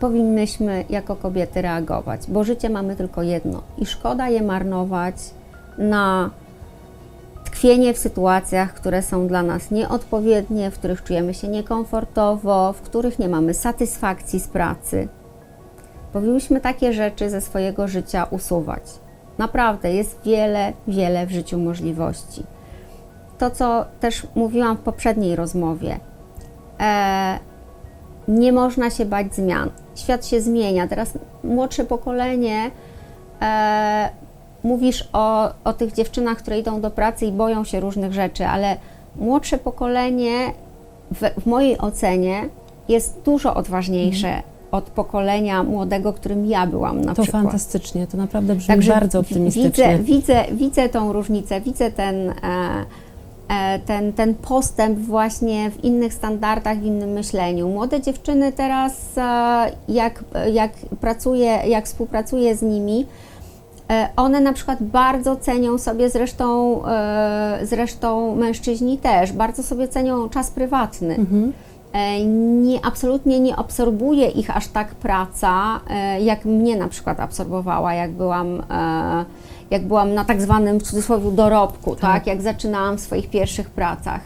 powinnyśmy jako kobiety reagować, bo życie mamy tylko jedno i szkoda je marnować na tkwienie w sytuacjach, które są dla nas nieodpowiednie, w których czujemy się niekomfortowo, w których nie mamy satysfakcji z pracy. Powinniśmy takie rzeczy ze swojego życia usuwać. Naprawdę jest wiele, wiele w życiu możliwości. To, co też mówiłam w poprzedniej rozmowie, e, nie można się bać zmian. Świat się zmienia. Teraz młodsze pokolenie, e, mówisz o, o tych dziewczynach, które idą do pracy i boją się różnych rzeczy, ale młodsze pokolenie, w, w mojej ocenie, jest dużo odważniejsze od pokolenia młodego, którym ja byłam na To przykład. fantastycznie, to naprawdę brzmi Także bardzo optymistycznie. Widzę, widzę, widzę tą różnicę, widzę ten, e, ten, ten postęp właśnie w innych standardach, w innym myśleniu. Młode dziewczyny teraz, e, jak, jak pracuję, jak współpracuję z nimi, e, one na przykład bardzo cenią sobie, zresztą, e, zresztą mężczyźni też, bardzo sobie cenią czas prywatny. Mhm. Nie, absolutnie nie absorbuje ich aż tak praca, jak mnie na przykład absorbowała, jak byłam, jak byłam na tak zwanym w cudzysłowie dorobku, tak. Tak. jak zaczynałam w swoich pierwszych pracach.